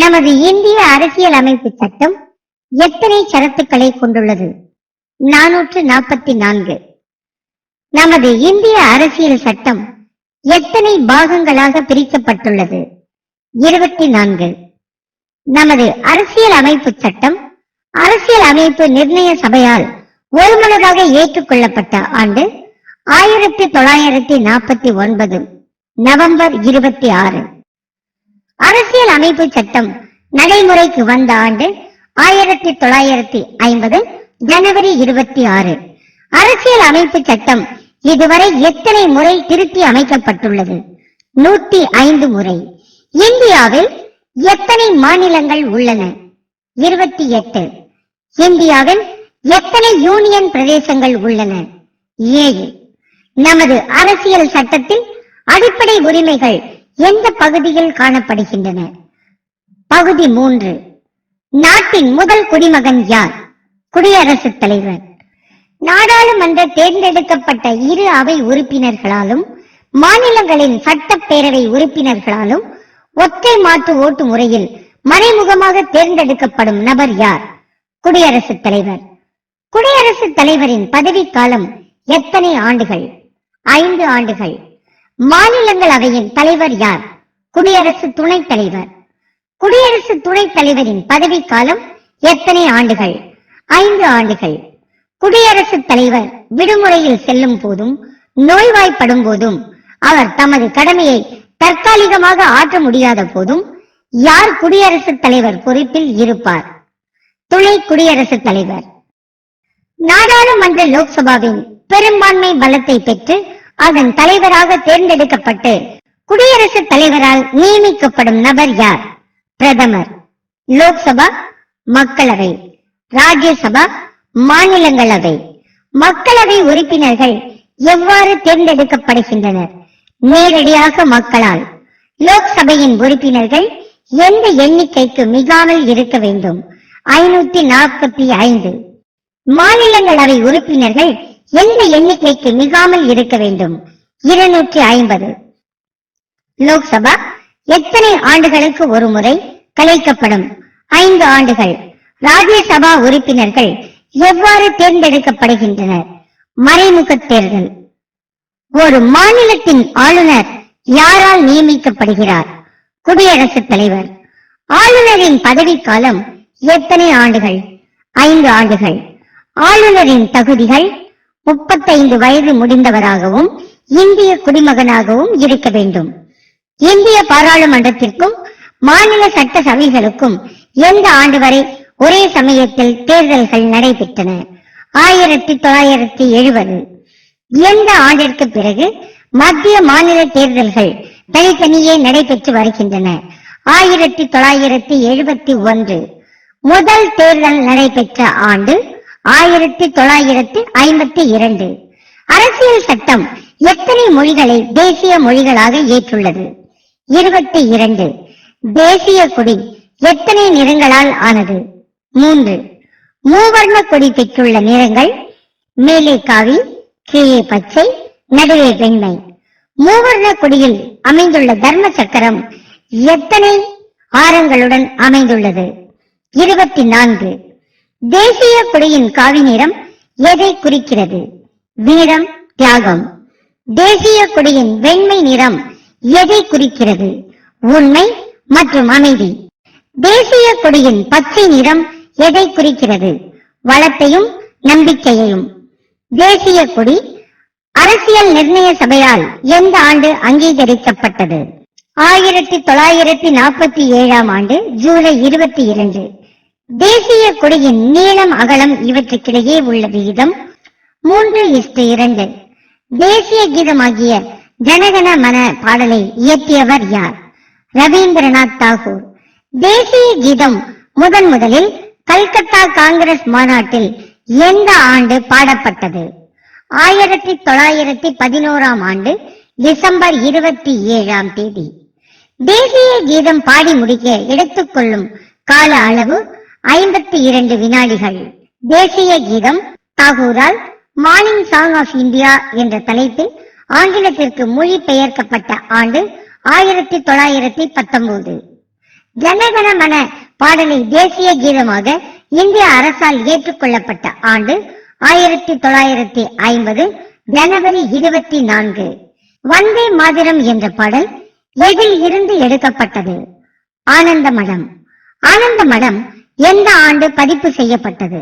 நமது இந்திய அரசியல் அமைப்பு சட்டம் எத்தனை சரத்துக்களை கொண்டுள்ளது? நானூற்று நாற்பத்தி நான்கு. நமது இந்திய அரசியல் சட்டம் எத்தனை பாகங்களாக பிரிக்கப்பட்டுள்ளது? இருபத்தி நான்கு. நமது அரசியல் அமைப்பு சட்டம் அரசியல் அமைப்பு நிர்ணய சபையால் ஒருமனதாக ஏற்றுக்கொள்ளப்பட்ட ஆண்டு ஆயிரத்தி தொள்ளாயிரத்தி நாற்பத்தி ஒன்பது நவம்பர் இருபத்தி ஆறு. அரசியல் அமைப்பு சட்டம் நடைமுறைக்கு வந்த ஆண்டு ஆயிரத்தி தொள்ளாயிரத்தி ஐம்பது ஜனவரி இருபத்தி ஆறு. அரசியல் அமைப்பு சட்டம் இதுவரை எத்தனை முறை திருத்தி அமைக்கப்பட்டுள்ளது? நூத்தி ஐந்து முறை. இந்தியாவில் எத்தனை மாநிலங்கள் உள்ளன? இருபத்தி எட்டு. இந்தியாவில் எத்தனை யூனியன் பிரதேசங்கள் உள்ளன? ஏழு. நமது அரசியல் சட்டத்தில் அடிப்படை உரிமைகள் எந்த பகுதியில் காணப்படுகின்றன? பகுதி மூன்று. நாட்டின் முதல் குடிமகன் யார்? குடியரசுத் தலைவர். நாடாளுமன்ற தேர்ந்தெடுக்கப்பட்ட இரு அவை உறுப்பினர்களாலும் மாநிலங்களின் சட்டப்பேரவை உறுப்பினர்களாலும் ஒற்றை மாற்று ஓட்டு முறையில் மறைமுகமாக தேர்ந்தெடுக்கப்படும் நபர் யார்? குடியரசுத் தலைவர். குடியரசுத் தலைவரின் பதவிக்காலம் எத்தனை ஆண்டுகள்? ஐந்து ஆண்டுகள். மாநிலங்களவையின் தலைவர் யார்? குடியரசு துணைத் தலைவர். குடியரசு துணைத் தலைவரின் பதவிக்காலம் எத்தனை ஆண்டுகள்? ஐந்து ஆண்டுகள். குடியரசு தலைவர் விடுமுறையில் செல்லும் போதும் நோய்வாய்ப்படும் போதும் அவர் தமது கடமையை தற்காலிகமாக ஆற்ற முடியாத போதும் யார் குடியரசுத் தலைவர் பொறுப்பில் இருப்பார்? துணை குடியரசுத் தலைவர். நாடாளுமன்ற லோக்சபாவின் பெரும்பான்மை பலத்தை பெற்று அதன் தலைவராக தேர்ந்தெடுக்கப்பட்டு குடியரசுத் தலைவரால் நியமிக்கப்படும் நபர் யார்? பிரதமர் லோக்சபா மக்களவை ராஜ்யசபா மாநிலங்களவை. மக்களவை உறுப்பினர்கள் எவ்வாறு தேர்ந்தெடுக்கப்படுகின்றனர்? நேரடியாக மக்களால். லோக்சபையின் உறுப்பினர்கள் எந்த எண்ணிக்கைக்கு மிகாமல் இருக்க வேண்டும்? ஐநூத்தி நாற்பத்தி ஐந்து. மாநிலங்களவை உறுப்பினர்கள் எந்த எண்ணிக்கைக்கு மிகாமல் இருக்க வேண்டும்? இருநூற்றி ஐம்பது. லோக்சபா எத்தனை ஆண்டுகளுக்கு ஒரு முறை கலைக்கப்படும்? ஐந்து ஆண்டுகள். ராஜ்யசபா உறுப்பினர்கள் எவ்வாறு தேர்ந்தெடுக்கப்படுகின்றனர்? மறைமுக தேர்தல். ஒரு மாநிலத்தின் ஆளுநர் யாரால் நியமிக்கப்படுகிறார்? குடியரசுத் தலைவர். ஆளுநரின் பதவிக்காலம் எத்தனை ஆண்டுகள்? ஐந்து ஆண்டுகள். ஆளுநரின் தகுதிகள் முப்பத்தைந்து வயது முடிந்தவராகவும் இந்திய குடிமகனாகவும் இருக்க வேண்டும். இந்திய பாராளுமன்றத்திற்கும் மாநில சட்ட சபைகளுக்கும் எந்த ஆண்டு வரை ஒரே சமயத்தில் தேர்தல்கள் நடைபெற்றன? ஆயிரத்தி தொள்ளாயிரத்தி எழுபது. எந்த ஆண்டிற்கு பிறகு மத்திய மாநில தேர்தல்கள் தனித்தனியே நடைபெற்று வருகின்றன? ஆயிரத்தி தொள்ளாயிரத்தி எழுபத்தி ஒன்று. முதல் தேர்தல் நடைபெற்ற ஆண்டு ஆயிரத்தி தொள்ளாயிரத்தி ஐம்பத்தி இரண்டு. அரசியல் சட்டம் எத்தனை மொழிகளை தேசிய மொழிகளாக ஏற்றுள்ளது? இருபத்தி இரண்டு. தேசிய கொடி எத்தனை நிறங்களால் ஆனது? மூன்று. மூவர்ண கொடி பெற்றுள்ள நிறங்கள் மேலே காவி கீழே பச்சை நடுவே வெண்மை. மூவர்ண கொடியில் அமைந்துள்ள தர்ம சக்கரம் எத்தனை ஆரங்களுடன் அமைந்துள்ளது? இருபத்தி நான்கு. தேசிய கொடியின் காவி நிறம் எதை குறிக்கிறது? வீரம் தியாகம். தேசிய கொடியின் வெண்மை நிறம் எதை குறிக்கிறது? உண்மை மற்றும் அமைதி. தேசிய கொடியின் பச்சை நிறம் எதை குறிக்கிறது? வளத்தையும் நம்பிக்கையையும். தேசிய கொடி அரசியல் நிர்ணய சபையால் எந்த ஆண்டு அங்கீகரிக்கப்பட்டது? ஆயிரத்தி தொள்ளாயிரத்தி நாற்பத்தி ஏழாம் ஆண்டு ஜூலை இருபத்தி இரண்டு. தேசிய கொடியின் நீளம் அகலம் இவற்றுக்கிடையே உள்ள விகிதம் மூன்று இஸ்டு இரண்டு. தேசிய கீதமாகிய ஜனகன மன பாடலை இயற்றியவர் யார்? ரவீந்திரநாத் தாகூர். தேசிய கீதம் முதன் முதலில் கல்கத்தா காங்கிரஸ் மாநாட்டில் எந்த ஆண்டு பாடப்பட்டது? ஆயிரத்தி தொள்ளாயிரத்தி பதினோராம் ஆண்டு டிசம்பர் இருபத்தி ஏழாம் தேதி. தேசிய கீதம் பாடி முடிக்க எடுத்துக்கொள்ளும் கால அளவு ஐம்பத்தி இரண்டு வினாடிகள். தேசிய கீதம் தாகூரால் மார்னிங் சாங் ஆஃப் இந்தியா என்ற தலைப்பில் ஆங்கிலத்திற்கு மொழி பெயர்க்கப்பட்ட ஆண்டு ஆயிரத்தி தொள்ளாயிரத்தி பத்தொன்பது. ஜனகணமன பாடலை தேசிய கீதமாக இந்திய அரசால் ஏற்றுக்கொள்ளப்பட்ட ஆண்டு ஆயிரத்தி தொள்ளாயிரத்தி ஐம்பது ஜனவரி இருபத்தி நான்கு. வந்தே மாதிரம் என்ற பாடல் எதில் இருந்து எடுக்கப்பட்டது? ஆனந்த மடம் ஆனந்த மடம் எந்த ஆண்டு பதிப்பு செய்யப்பட்டது?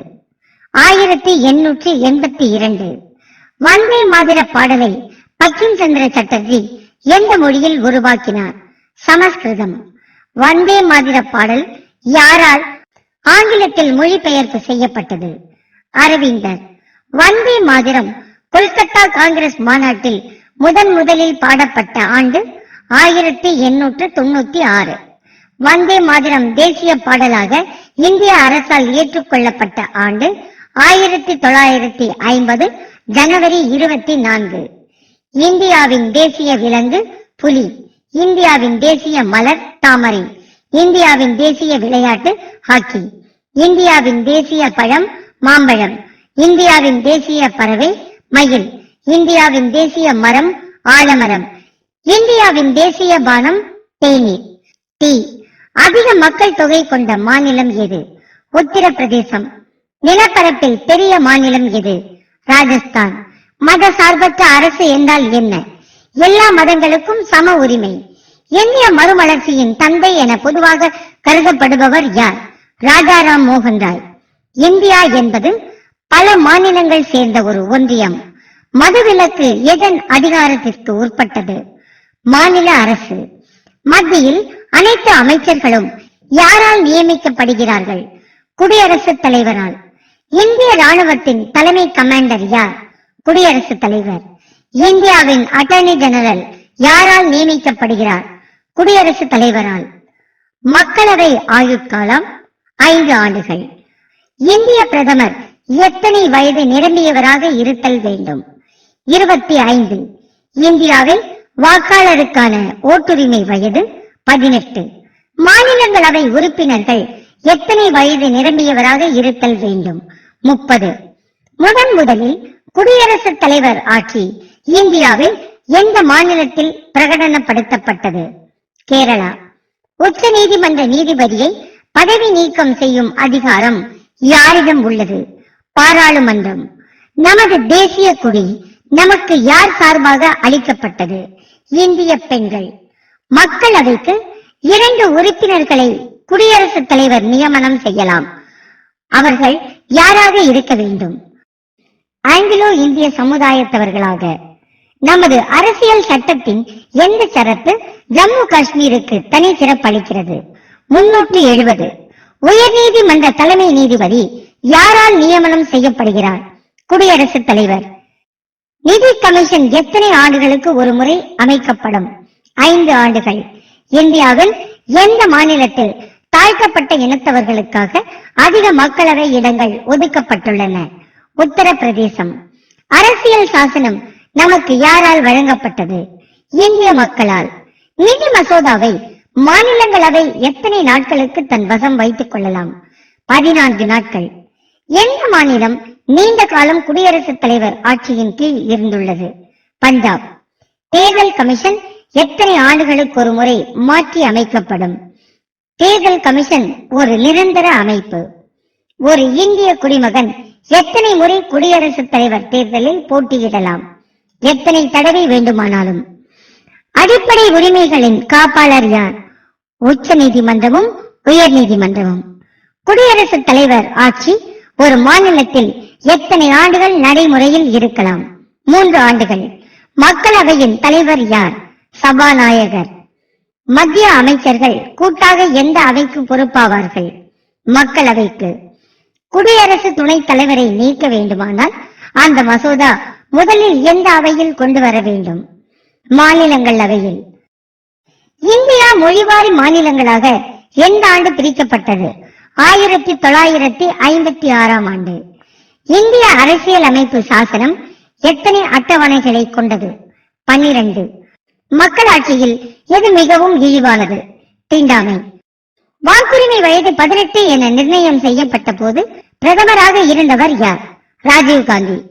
ஆயிரத்தி எண்ணூற்றி எண்பத்தி இரண்டு. வந்தே மாதிர பாடலை பக்கிம் சந்திர சட்டர்ஜி எந்த மொழியில் உருவாக்கினார்? சமஸ்கிருதம். வந்தே மாதிர பாடல் யாரால் ஆங்கிலத்தில் மொழிபெயர்ப்பு செய்யப்பட்டது? அரவிந்தர். வந்தே மாதிரம் கொல்கத்தா காங்கிரஸ் மாநாட்டில் முதன் முதலில் பாடப்பட்ட ஆண்டு ஆயிரத்தி எண்ணூற்று தொண்ணூத்தி ஆறு. வந்தே மாதிரம் தேசிய பாடலாக இந்திய அரசால் ஏற்றுக்கொள்ளப்பட்ட ஆண்டு ஆயிரத்தி தொள்ளாயிரத்தி ஐம்பது ஜனவரி இருபத்தி நான்கு. இந்தியாவின் தேசிய விலங்கு புலி இந்தியாவின் தேசிய மலர் தாமரை இந்தியாவின் தேசிய விளையாட்டு ஹாக்கி இந்தியாவின் தேசிய பழம் மாம்பழம் இந்தியாவின் தேசிய பறவை மயில் இந்தியாவின் தேசிய மரம் ஆலமரம் இந்தியாவின் தேசிய பானம் தேநீர் டீ. அதிக மக்கள் தொகை கொண்ட மாநிலம் எது? உத்தரப்பிரதேசம். நிலப்பரப்பில் பெரிய மாநிலம் எது? ராஜஸ்தான். மத சார்பற்ற அரசு என்றால் என்ன? எல்லா மதங்களுக்கும் சம உரிமை. இந்திய மறுமலர்ச்சியின் தந்தை என பொதுவாக கருதப்படுபவர் யார்? ராஜாராம் மோகன் ராய். இந்தியா என்பது பல மாநிலங்கள் சேர்ந்த ஒரு ஒன்றியம். மதுவிலக்கு எதன் அதிகாரத்திற்கு உட்பட்டது? மாநில அரசு. மத்தியில் அனைத்து அமைச்சர்களும் யாரால் நியமிக்கப்படுகிறார்கள்? குடியரசுத் தலைவரால். இந்திய ராணுவத்தின் தலைமை கமாண்டர் யார்? குடியரசுத் தலைவர். இந்தியாவின் அட்டர்னி ஜெனரல் யாரால் நியமிக்கப்படுகிறார்? குடியரசுத் தலைவரால். மக்களவை ஆயுட்காலம் ஐந்து ஆண்டுகள். இந்திய பிரதமர் எத்தனை வயது நிரம்பியவராக இருத்தல் வேண்டும்? இருபத்தி ஐந்து. இந்தியாவில் வாக்காளருக்கான ஓட்டுரிமை வயது பதினெட்டு. மாநிலங்களவை உறுப்பினர்கள். எத்தனை வயது நிரம்பியவராக இருத்தல் வேண்டும்? முப்பது. முதன் முதலில் குடியரசுத் தலைவர் ஆட்சி இந்தியாவில் எந்த மாநிலத்தில் பிரகடனப்படுத்தப்பட்டது? கேரளா. உச்ச நீதிமன்ற நீதிபதியை பதவி நீக்கம் செய்யும் அதிகாரம் யாரிடம் உள்ளது? பாராளுமன்றம். நமது தேசிய கொடி நமக்கு யார் சார்பாக அளிக்கப்பட்டது? இந்திய பெண்கள். மக்களவைக்கு இரண்டு உறுப்பினர்களை குடியரசுத் தலைவர் நியமனம் செய்யலாம். அவர்கள் யாராக இருக்க வேண்டும்? ஆங்கிலோ இந்திய சமுதாயத்தவர்களாக. நமது அரசியல் சட்டத்தின் எந்த சரத்து ஜம்மு காஷ்மீருக்கு தனி சிறப்பளிக்கிறது? முன்னூற்றி எழுபது. உயர்நீதிமன்ற தலைமை நீதிபதி யாரால் நியமனம் செய்யப்படுகிறார்? குடியரசுத் தலைவர். நிதி கமிஷன் எத்தனை ஆண்டுகளுக்கு ஒரு முறை அமைக்கப்படும்? ஐந்து ஆண்டுகள். இந்தியாவில் எந்த மாநிலத்தில் தாழ்த்தப்பட்ட இனத்தவர்களுக்காக அதிக மக்களவை இடங்கள் ஒதுக்கப்பட்டுள்ளன? உத்தரப்பிரதேசம். அரசியல் சாசனம் நமக்கு யாரால் வழங்கப்பட்டது? இந்திய மக்களால். நிதி மசோதாவை மாநிலங்களவை எத்தனை நாட்களுக்கு தன் வசம் வைத்துக் கொள்ளலாம்? பதினான்கு நாட்கள். எந்த மாநிலம் நீண்ட காலம் குடியரசுத் தலைவர் ஆட்சியின் கீழ் இருந்துள்ளது? பஞ்சாப். தேர்தல் கமிஷன் எத்தனை ஆண்டுகளுக்கு ஒரு முறை மாற்றி அமைக்கப்படும்? தேர்தல் கமிஷன் ஒரு நிரந்தர அமைப்பு. ஒரு இந்திய குடிமகன் எத்தனை முறை குடியரசுத் தலைவர் தேர்தலில் போட்டியிடலாம்? எத்தனை தடவை வேண்டுமானாலும். அடிப்படை உரிமைகளின் காப்பாளர் யார்? உச்ச நீதிமன்றமும் உயர் நீதிமன்றமும். குடியரசுத் தலைவர் ஆட்சி ஒரு மாநிலத்தில் எத்தனை ஆண்டுகள் நடைமுறையில் இருக்கலாம்? மூன்று ஆண்டுகள். மக்களவையின் தலைவர் யார்? சபாநாயகர். மத்திய அமைச்சர்கள் கூட்டாக எந்த அவைக்கு பொறுப்பாவார்கள்? மக்களவைக்கு குடியரசு துணைத் தலைவரை நீக்க வேண்டுமானால் அந்த மசோதா முதலில் எந்த அவையில் கொண்டு வர வேண்டும்? மாநிலங்களவையில் இந்தியா மொழிவாரி மாநிலங்களாக எந்த ஆண்டு பிரிக்கப்பட்டது? ஆயிரத்தி தொள்ளாயிரத்தி ஐம்பத்தி ஆறாம் ஆண்டு. இந்திய அரசியல் அமைப்பு சாசனம் எத்தனை அட்டவணைகளை கொண்டது? பன்னிரண்டு. மக்களாட்சியில் எது மிகவும் இழிவானது? தீண்டாமை. வாக்குரிமை வயது பதினெட்டு என நிர்ணயம் செய்யப்பட்ட போது பிரதமராக இருந்தவர் யார்? ராஜீவ் காந்தி.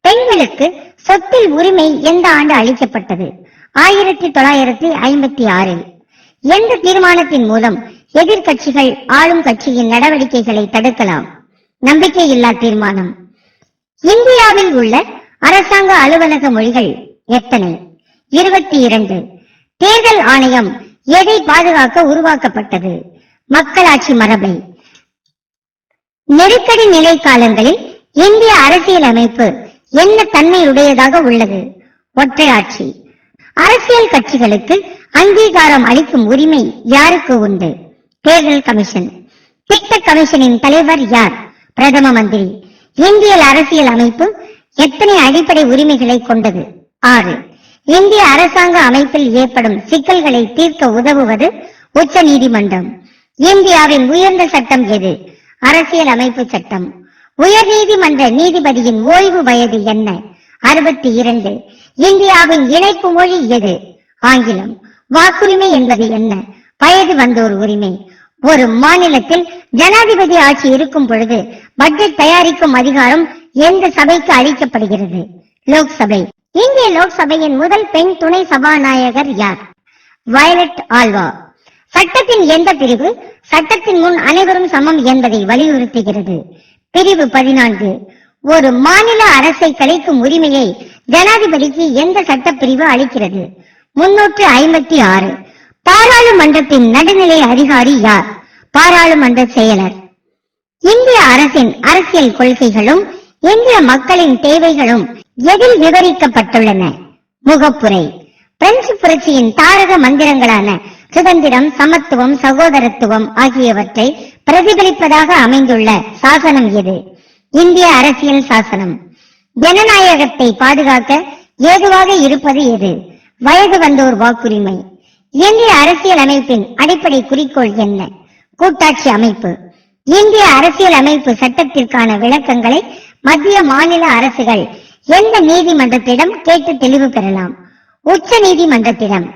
பெண்களுக்கு சொத்தில் உரிமை எந்த ஆண்டு அளிக்கப்பட்டது? ஆயிரத்தி தொள்ளாயிரத்தி ஐம்பத்தி ஆறில். எந்த தீர்மானத்தின் மூலம் எதிர்கட்சிகள் ஆளும் கட்சியின் நடவடிக்கைகளை தடுக்கலாம்? நம்பிக்கையில்லா தீர்மானம். இந்தியாவில் உள்ள அரசாங்க அலுவலக மொழிகள் எத்தனை? இருபத்தி இரண்டு. தேர்தல் ஆணையம் எதை பாதுகாக்க உருவாக்கப்பட்டது? மக்களாட்சி மரபை. நெருக்கடி நிலை காலங்களில் இந்திய அரசியல் அமைப்பு என்ன தன்மையுடையதாக உள்ளது? ஒற்றையாட்சி. அரசியல் கட்சிகளுக்கு அங்கீகாரம் அளிக்கும் உரிமை யாருக்கு உண்டு? தேர்தல் கமிஷன். திட்ட கமிஷனின் தலைவர் யார்? பிரதம மந்திரி. இந்திய அரசியல் அமைப்பு எத்தனை அடிப்படை உரிமைகளை கொண்டது? ஆறு. இந்திய அரசாங்க அமைப்பில் ஏற்படும் சிக்கல்களை தீர்க்க உதவுவது உச்ச நீதிமன்றம். இந்தியாவின் உயர்ந்த சட்டம் எது? அரசியல் அமைப்பு சட்டம். உயர் நீதிமன்ற நீதிபதியின் ஓய்வு வயது என்ன? அறுபத்தி இரண்டு. இந்தியாவின் இணைப்பு மொழி எது? ஆங்கிலம். வாக்குரிமை என்பது என்ன? வயது வந்தோர் உரிமை. ஒரு மாநிலத்தில் ஜனாதிபதி ஆட்சி இருக்கும் பொழுது பட்ஜெட் தயாரிக்கும் அதிகாரம் எந்த சபைக்கு அளிக்கப்படுகிறது? லோக்சபை. இந்திய லோக்சபையின் முதல் பெண் துணை சபாநாயகர் யார்? வயலட் ஆல்வா. சட்டத்தின் எந்த பிரிவு? சட்டத்தின் முன் அனைவரும் சமம் என்பதை வலியுறுத்துகிறது. பிரிவு பதினான்கு. ஒரு மாநில அரசை கலைக்கும் உரிமையை ஜனாதிபதிக்கு எந்த சட்டப்பிரிவு அளிக்கிறது? முன்னூற்று ஐம்பத்தி ஆறு. பாராளுமன்றத்தின் நடுநிலை அதிகாரி யார்? பாராளுமன்ற செயலர். இந்திய அரசின் அரசியல் கொள்கைகளும் இந்திய மக்களின் தேவைகளும் எதில் விவரிக்கப்பட்டுள்ளன? முகப்புரை. பிரெஞ்சு புரட்சியின் தாரக மந்திரங்களான சுதந்திரம் சமத்துவம் சகோதரத்துவம் ஆகியவற்றை பிரதிபலிப்பதாக அமைந்துள்ள சாசனம் எது? இந்திய அரசியல் சாசனம். ஜனநாயகத்தை பாதுகாக்க ஏதுவாக இருப்பது எது? வயது வந்தோர் வாக்குரிமை. இந்திய அரசியல் அமைப்பின் அடிப்படை குறிக்கோள் என்ன? கூட்டாட்சி அமைப்பு. இந்திய அரசியல் அமைப்பு சட்டத்திற்கான விளக்கங்களை மத்திய மாநில அரசுகள் எந்த நீதிமன்றத்திடம் கேட்டு தெளிவு பெறலாம்? உச்ச நீதிமன்றத்திடம்.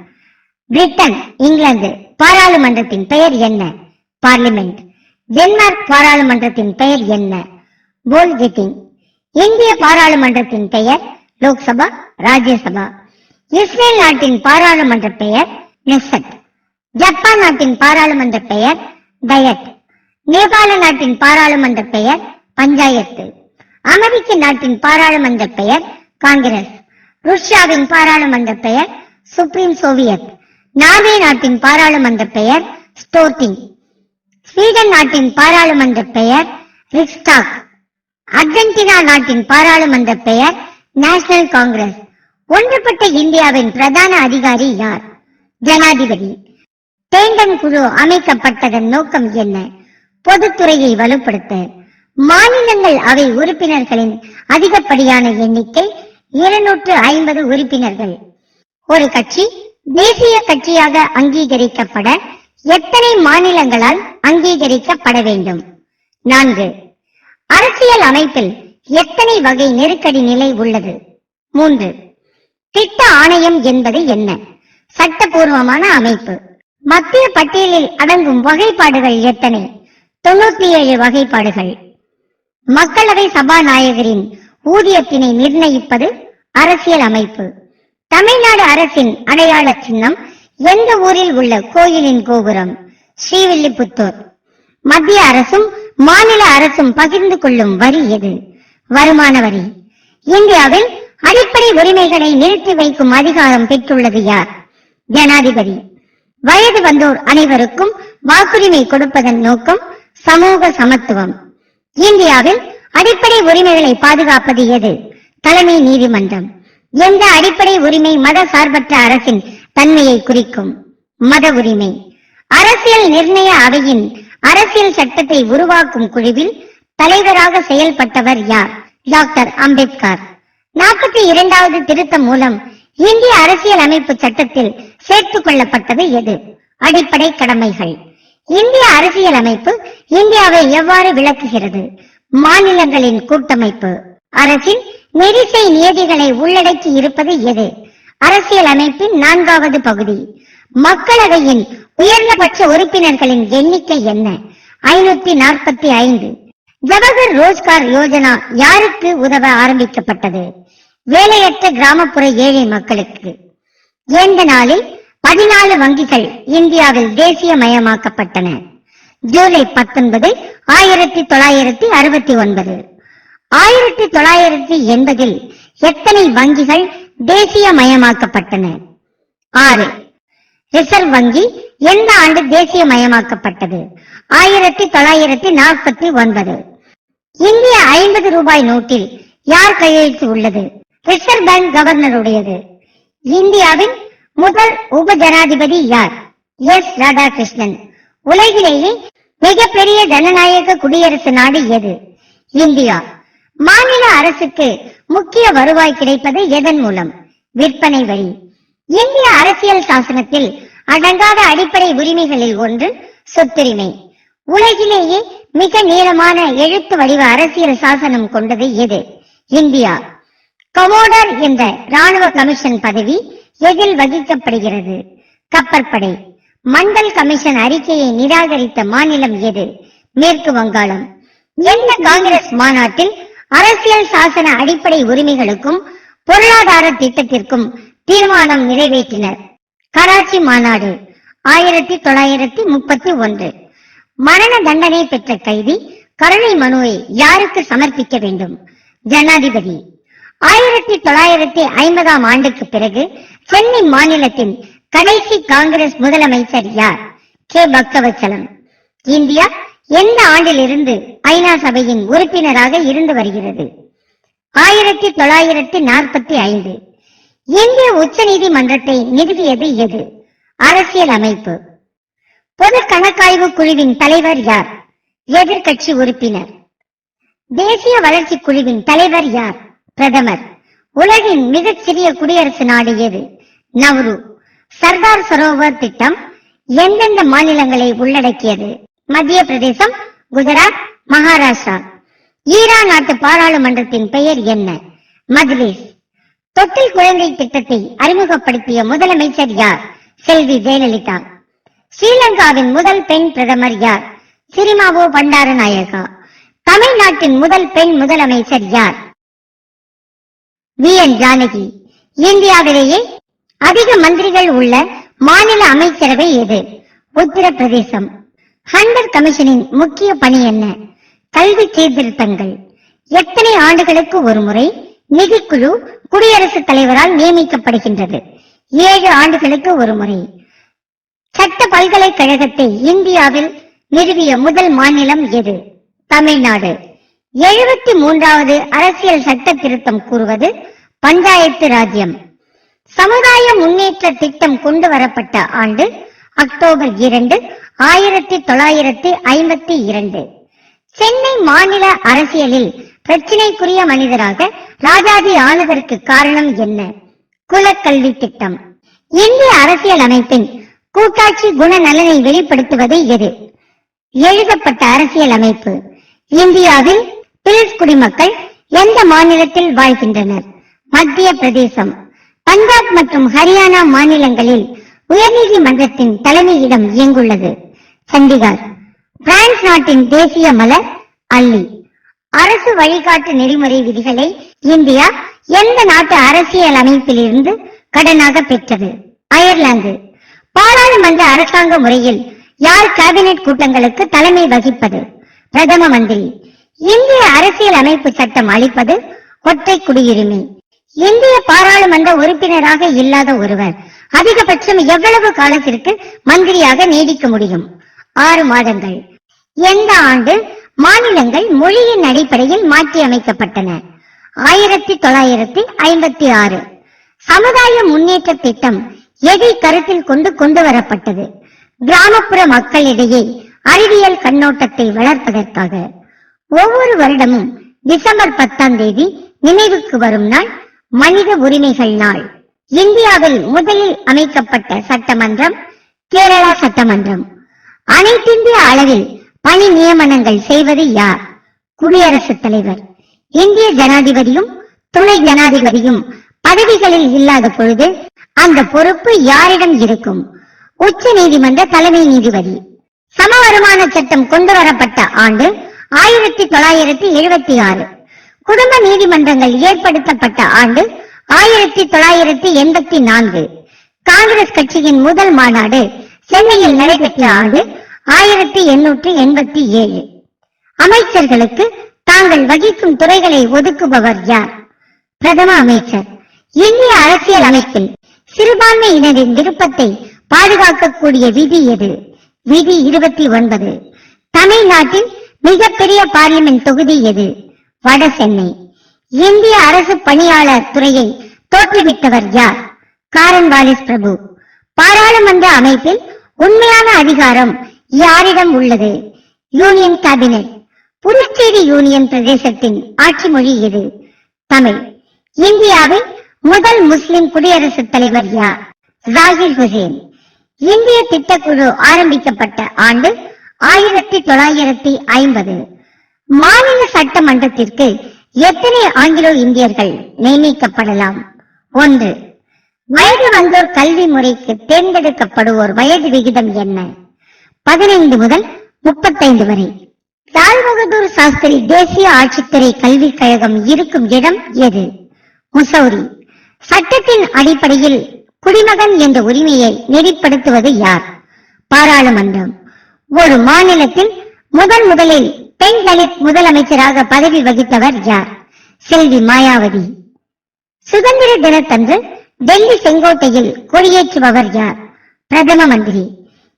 பிரிட்டன் இங்கிலாந்து பாராளுமன்றத்தின் பெயர் என்ன? பார்லிமெண்ட். டென்மார்க் பாராளுமன்றத்தின் பெயர் என்ன? போல் ஜெட்டிங் இந்திய பாராளுமன்றத்தின் பெயர் லோக்சபா ராஜ்யசபா. இஸ்ரேல் நாட்டின் பாராளுமன்ற பெயர் நெசட். ஜப்பான் நாட்டின் பாராளுமன்ற பெயர் டயட். நேபாள நாட்டின் பாராளுமன்ற பெயர் பஞ்சாயத்து. அமெரிக்க நாட்டின் பாராளுமன்ற பெயர் காங்கிரஸ். ருஷ்யாவின் பாராளுமன்ற பெயர் சுப்ரீம் சோவியத். நார்வே நாட்டின் பாராளுமன்ற பெயர் ஸ்டோர்டிங். ஸ்வீடன் நாட்டின் பாராளுமன்ற பெயர் ரிக்ஸ்டாக். அர்ஜென்டினா நாட்டின் பாராளுமன்ற பெயர் நேஷனல் காங்கிரஸ். ஒன்றுபட்ட இந்தியாவின் பிரதான அதிகாரி யார்? ஜனாதிபதி. தேங்கன் குழு அமைக்கப்பட்டதன் நோக்கம் என்ன? பொதுத்துறையை வலுப்படுத்த. மாநிலங்கள் அவை உறுப்பினர்களின் அதிகப்படியான எண்ணிக்கை இருநூற்று ஐம்பது உறுப்பினர்கள். ஒரு கட்சி தேசிய கட்சியாக அங்கீகரிக்கப்பட எத்தனை மாநிலங்களால் அங்கீகரிக்கப்பட வேண்டும்? நான்கு. அரசியல் அமைப்பில் எத்தனை வகை நெருக்கடி நிலை உள்ளது? மூன்று. திட்ட ஆணையம் என்பது என்ன? சட்டபூர்வமான அமைப்பு. மத்திய பட்டியலில் அடங்கும் வகைப்பாடுகள் எத்தனை? தொண்ணூத்தி ஏழு வகைப்பாடுகள். மக்களவை சபாநாயகரின் ஊதியத்தினை நிர்ணயிப்பது அரசியல் அமைப்பு. தமிழ்நாடு அரசின் அடையாள சின்னம் எந்த ஊரில் உள்ள கோயிலின் கோபுரம்? ஸ்ரீவில்லிபுத்தூர். மத்திய அரசும் மாநில அரசும் பகிர்ந்து கொள்ளும் வரி எது? வருமான வரி. இந்தியாவில் அடிப்படை உரிமைகளை நிறுத்தி வைக்கும் அதிகாரம் பெற்றுள்ளது யார்? ஜனாதிபதி. வயது வந்தோர் அனைவருக்கும் வாக்குரிமை கொடுப்பதன் நோக்கம் சமூக சமத்துவம். இந்தியாவில் அடிப்படை உரிமைகளை பாதுகாப்பது எது? தலைமை நீதிமன்றம். எந்த அடிப்படை உரிமை மத சார்பற்ற அரசின் தன்மையை குறிக்கும்? மத உரிமை. அரசியல் நிர்ணய அவையின் அரசியல் சட்டத்தை உருவாக்கும் குழுவில் தலைவராக செயல்பட்டவர் யார்? டாக்டர் அம்பேத்கர். நாற்பத்தி இரண்டாவது திருத்தம் மூலம் இந்திய அரசியல் அமைப்பு சட்டத்தில் சேர்த்துக் கொள்ளப்பட்டது எது? அடிப்படை கடமைகள். இந்திய அரசியல் அமைப்பு இந்தியாவை எவ்வாறு விளக்குகிறது? மாநிலங்களின் கூட்டமைப்பு. அரசின் நெரிசை நியதிகளை உள்ளடக்கி இருப்பது எது? அரசியல் அமைப்பின் நான்காவது பகுதி. மக்களவையின் உயர்ந்தபட்ச உறுப்பினர்களின் எண்ணிக்கை என்ன? ஐநூத்தி நாற்பத்தி ஐந்து. ஜவஹர் ரோஜ்கார் யோஜனா யாருக்கு உதவ ஆரம்பிக்கப்பட்டது? வேலையற்ற கிராமப்புற ஏழை மக்களுக்கு. எந்த நாளில் பதினாலு வங்கிகள் இந்தியாவில் தேசிய மயமாக்கப்பட்டன ஜூலை பத்தொன்பது ஆயிரத்தி தொள்ளாயிரத்தி அறுபத்தி ஒன்பது. ஆயிரத்தி தொள்ளாயிரத்தி எண்பதில் எத்தனை வங்கிகள் தேசிய மயமாக்கப்பட்டன ஆறு. ரிசர்வ் வங்கி எந்த ஆண்டு தேசிய மயமாக்கப்பட்டது ஆயிரத்தி தொள்ளாயிரத்தி நாற்பத்தி ஒன்பது. இந்திய ஐம்பது ரூபாய் நோட்டில் யார் கையெழுத்து உள்ளது? ரிசர்வ் பேங்க் கவர்னருடையது. இந்தியாவின் முதல் உப ஜனாதிபதி யார்? எஸ். ராதாகிருஷ்ணன். உலகிலேயே மிகப்பெரிய ஜனநாயக குடியரசு நாடு எது? இந்தியா. மாநில அரசுக்கு முக்கிய வருவாய் கிடைப்பது எதன் மூலம்? விற்பனை வரி. இந்திய அரசியல் சாசனத்தில் அடங்காத அடிப்படை உரிமைகளில் ஒன்று சொத்துரிமை. உலகிலேயே மிக நீளமான எழுத்து வடிவ அரசியல் சாசனம் கொண்டது எது? இந்தியா. கமோடர் என்ற ராணுவ கமிஷன் பதவி எதில் வகிக்கப்படுகிறது? கப்பற்படை. மண்டல் கமிஷன் அறிக்கையை நிராகரித்த மாநிலம் எது? மேற்கு வங்காளம். எந்த காங்கிரஸ் மாநாட்டில் அரசியல் சாசன அடிப்படை உரிமைகளுக்கும் பொருளாதார திட்டத்திற்கும் தீர்மானம் நிறைவேற்றினர்? கராச்சி மாநாடு ஆயிரத்தி தொள்ளாயிரத்தி முப்பத்தி ஒன்று. மரண தண்டனை பெற்ற கைதி கருணை மனுவை யாருக்கு சமர்ப்பிக்க வேண்டும்? ஜனாதிபதி. ஆயிரத்தி தொள்ளாயிரத்தி ஐம்பதாம் ஆண்டுக்கு பிறகு சென்னை மாநிலத்தின் கடைசி காங்கிரஸ் முதலமைச்சர் யார்? கே. பக்தவச்சலம் இந்தியா எந்த ஆண்டிலிருந்து ஐநா சபையின் உறுப்பினராக இருந்து வருகிறது? ஆயிரத்தி தொள்ளாயிரத்தி நாற்பத்தி ஐந்து. இந்திய உச்ச நீதிமன்றத்தை நிறுவியது எது? அரசியல் அமைப்பு. பொது கணக்காய்வு குழுவின் தலைவர் யார்? எதிர்கட்சி உறுப்பினர். தேசிய வளர்ச்சி குழுவின் தலைவர் யார்? பிரதமர் உலகின் மிகச்சிறிய குடியரசு நாடு எது? நவ்ரு. சர்தார் சரோவர் திட்டம் எந்தெந்த மாநிலங்களை உள்ளடக்கியது? மத்திய பிரதேசம் குஜராத் மகாராஷ்டிரா. ஈரான் நாட்டு பாராளுமன்றத்தின் பெயர் என்ன? மஜ்லிஸ் தொட்டில் குழந்தை திட்டத்தை அறிமுகப்படுத்திய முதலமைச்சர் யார்? செல்வி ஜெயலலிதா. ஸ்ரீலங்காவின் முதல் பெண் பிரதமர் யார்? சிரிமாவோ பண்டாரநாயகா. தமிழ்நாட்டின் முதல் பெண் முதலமைச்சர் யார்? V N Janaki. இந்தியாவிலேயே அதிக மந்திரிகள் உள்ள மாநில அமைச்சரவை எது? உத்தரப்பிரதேசம். ஹண்டர் கமிஷனின் முக்கிய பணி என்ன? கல்வி சீர்திருத்தங்கள். எத்தனை ஆண்டுகளுக்கு ஒரு முறை நிதிக்குழு குடியரசுத் தலைவரால் நியமிக்கப்படுகின்றது? ஏழு ஆண்டுகளுக்கு ஒரு முறை சட்ட பல்கலைக்கழகத்தை இந்தியாவில் நிறுவிய முதல் மாநிலம் எது? தமிழ்நாடு. எழுபத்தி மூன்றாவது அரசியல் சட்ட திருத்தம் கூறுவது பஞ்சாயத்து ராஜ்யம். சமுதாய முன்னேற்ற திட்டம் கொண்டு வரப்பட்ட ஆண்டு அக்டோபர் இரண்டு ஆயிரத்தி தொள்ளாயிரத்தி ஐம்பத்தி இரண்டு. சென்னை மாநில அரசியலில் பிரச்சினைக்குரிய மனிதராக ராஜாஜி ஆனதற்கு காரணம் என்ன? குலக்கல்வி திட்டம். இந்திய அரசியல் அமைப்பின் கூட்டாட்சி குணநலனை வெளிப்படுத்துவது எது? எழுதப்பட்ட அரசியல் அமைப்பு. இந்தியாவில் பிரிஸ் குடிமக்கள் எந்த மாநிலத்தில் வாழ்கின்றனர்? மத்திய பிரதேசம். பஞ்சாப் மற்றும் ஹரியானா மாநிலங்களில் உயர்நீதிமன்றத்தின் தலைமையிடம் இயங்குள்ளது. சண்டிகார். பிரான்ஸ் நாட்டின் தேசிய மலர் அள்ளி அரசு வழிகாட்டு நெறிமுறை விதிகளை இந்தியா எந்த நாட்டு அரசியல் அமைப்பிலிருந்து கடனாக பெற்றது? அயர்லாந்து. பாராளுமன்ற அரசாங்க முறையில் யார் கேபினெட் கூட்டங்களுக்கு தலைமை வகிப்பது? பிரதம மந்திரி. இந்திய அரசியல் அமைப்பு சட்டம் அளிப்பது ஒற்றை குடியுரிமை. இந்திய பாராளுமன்ற உறுப்பினராக இல்லாத ஒருவர் அதிகபட்சம் எவ்வளவு காலத்திற்கு மந்திரியாக நீடிக்க முடியும்? ஆறு மாதங்கள். எந்த ஆண்டு மாநிலங்கள் மொழியின் அடிப்படையில் மாற்றி அமைக்கப்பட்டன ஆயிரத்தி தொள்ளாயிரத்தி ஐம்பத்தி ஆறு. சமுதாய முன்னேற்ற திட்டம் எதை கருத்தில் கொண்டு கொண்டு வரப்பட்டது கிராமப்புற மக்களிடையே அறிவியல் கண்ணோட்டத்தை வளர்ப்பதற்காக. ஒவ்வொரு வருடமும் டிசம்பர் பத்தாம் தேதி நினைவுக்கு வரும் நாள் மனித உரிமைகள் நாள். இந்தியாவில் முதலில் அமைக்கப்பட்ட சட்டமன்றம் கேரளா சட்டமன்றம். அனைத்திந்திய அளவில் பணி நியமனங்கள் செய்வது யார்? குடியரசுத் தலைவர். இந்திய ஜனாதிபதியும் துணை ஜனாதிபதியும் பதவிகளில் இல்லாத பொழுது அந்த பொறுப்பு யாரிடம் இருக்கும்? உச்ச நீதிமன்ற தலைமை நீதிபதி. சம வருமான சட்டம் கொண்டு வரப்பட்ட ஆண்டு ஆயிரத்தி தொள்ளாயிரத்தி எழுபத்தி ஆறு. குடும்ப நீதிமன்றங்கள் ஏற்படுத்தப்பட்ட ஆண்டு ஆயிரத்தி தொள்ளாயிரத்தி எண்பத்தி நான்கு. காங்கிரஸ் கட்சியின் முதல் மாநாடு சென்னையில் நடைபெற்ற ஆண்டு ஆயிரத்தி எண்ணூற்றி எண்பத்தி ஏழு. அமைச்சர்களுக்கு தாங்கள் வகிக்கும் துறைகளை ஒதுக்குபவர் யார்? பிரதம அமைச்சர். இந்திய அரசியல் அமைப்பில் சிறுபான்மையினரின் விருப்பத்தை பாதுகாக்கக்கூடிய விதி எது? விதி இருபத்தி ஒன்பது. தமிழ்நாட்டின் மிகப்பெரிய பார்லிமெண்ட் தொகுதி எது? வட சென்னை. இந்திய அரசு பணியாளர் துறையை தோற்றுவித்தவர் யார்? காரன் வாலிஸ் பிரபு. பாராளுமன்ற அமைப்பில் உண்மையான அதிகாரம் யாரிடம் உள்ளது? Union cabinet. புதுச்சேரி யூனியன் பிரதேசத்தின் ஆட்சி மொழி எது? தமிழ். இந்தியாவின் முதல் முஸ்லிம் குடியரசுத் தலைவர் யார்? ஜாகிர் ஹுசேன். இந்திய திட்டக்குழு ஆரம்பிக்கப்பட்ட ஆண்டு ஆயிரத்தி தொள்ளாயிரத்தி ஐம்பது. மாநில சட்டமன்றத்திற்கு எத்தனை ஆங்கிலோ இந்தியர்கள் நியமிக்கப்படலாம்? ஒன்று வயது வந்தோர் கல்வி முறைக்கு தேர்ந்தெடுக்கப்படுவோர் வயது விகிதம் என்ன? பதினைந்து முதல் முப்பத்தைந்து வரை. லால் பகதூர் சாஸ்திரி தேசிய ஆட்சித்துறை கல்விக் கழகம் இருக்கும் இடம் எது? முசௌரி. சட்டத்தின் அடிப்படையில் குடிமகன் என்ற உரிமையை நெறிப்படுத்துவது யார்? பாராளுமன்றம். ஒரு மாநிலத்தில் முதன் முதலில் பெண் தலித் முதலமைச்சராக பதவி வகித்தவர் யார்? செல்வி மாயாவதி. சுதந்திர தினத்தன்று டெல்லி செங்கோட்டையில் கொடியேற்றுபவர் யார்? பிரதம மந்திரி.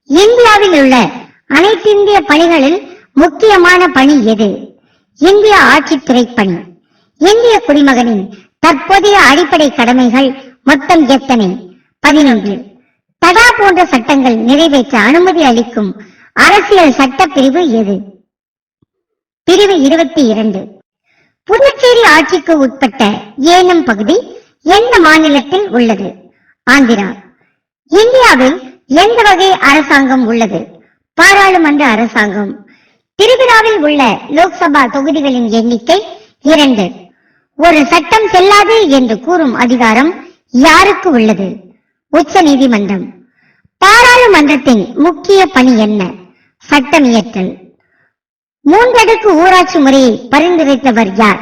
இந்தியாவில் உள்ள அனைத்திந்திய பணிகளில் முக்கியமான பணி எது? இந்திய ஆட்சித்துறை பணி இந்திய குடிமகனின் தற்போதைய அடிப்படை கடமைகள் மொத்தம் எத்தனை? பதினொன்று. தடா போன்ற சட்டங்கள் நிறைவேற்ற அனுமதி அளிக்கும் அரசியல் சட்ட பிரிவு எது? பிரிவு இருபத்தி இரண்டு. புதுச்சேரி ஆட்சிக்கு உட்பட்ட ஏனம் பகுதி எந்த மாநிலத்தில் உள்ளது? ஆந்திரா. இந்தியாவில் எந்த வகை அரசாங்கம் உள்ளது? பாராளுமன்ற அரசாங்கம். திருவிழாவில் உள்ள லோக்சபா தொகுதிகளின் எண்ணிக்கை இரண்டு. ஒரு சட்டம் செல்லாது என்று கூறும் அதிகாரம் யாருக்கு உள்ளது? உச்ச நீதிமன்றம் பாராளுமன்றத்தின் முக்கிய பணி என்ன? சட்டம் இயற்றல் மூன்றடுக்கு ஊராட்சி முறையை பரிந்துரைத்தவர் யார்?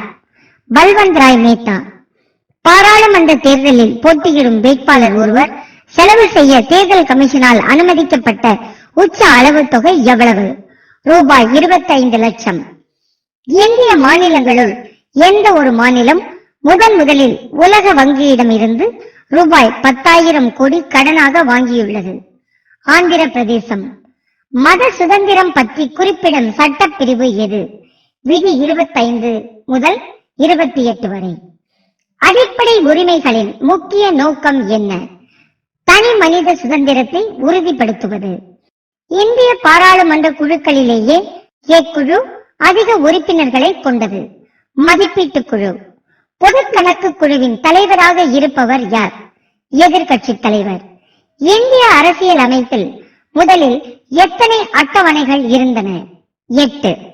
பல்வந்த் ராய் மேத்தா. பாராளுமன்ற தேர்தலில் போட்டியிடும் வேட்பாளர் ஒருவர் செலவு செய்ய தேர்தல் கமிஷனால் அனுமதிக்கப்பட்ட உச்ச அளவு தொகை எவ்வளவு? ரூபாய் 25 லட்சம். இந்திய மாநிலங்களுள் எந்த ஒரு மாநிலம் முதன் முதலில் உலக வங்கியிடம் இருந்து ரூபாய் பத்தாயிரம் கோடி கடனாக வாங்கியுள்ளது? ஆந்திர பிரதேசம் மத சுதந்திரம் பற்றி குறிப்பிடும் சட்டப்பிரிவு எது? விதி 25 முதல் இருபத்தி எட்டு வரை. அடிப்படை உரிமைகளின் முக்கிய நோக்கம் என்ன? தனி மனித சுதந்திரத்தை உறுதிப்படுத்துவது. இந்திய பாராளுமன்ற குழுக்களிலேயே இக்குழு அதிக உறுப்பினர்களை கொண்டது. மதிப்பீட்டு குழு. பொது கணக்கு குழுவின் தலைவராக இருப்பவர் யார்? எதிர்கட்சி தலைவர். இந்திய அரசியல் அமைப்பில் முதலில் எத்தனை அட்டவணைகள் இருந்தன? எட்டு.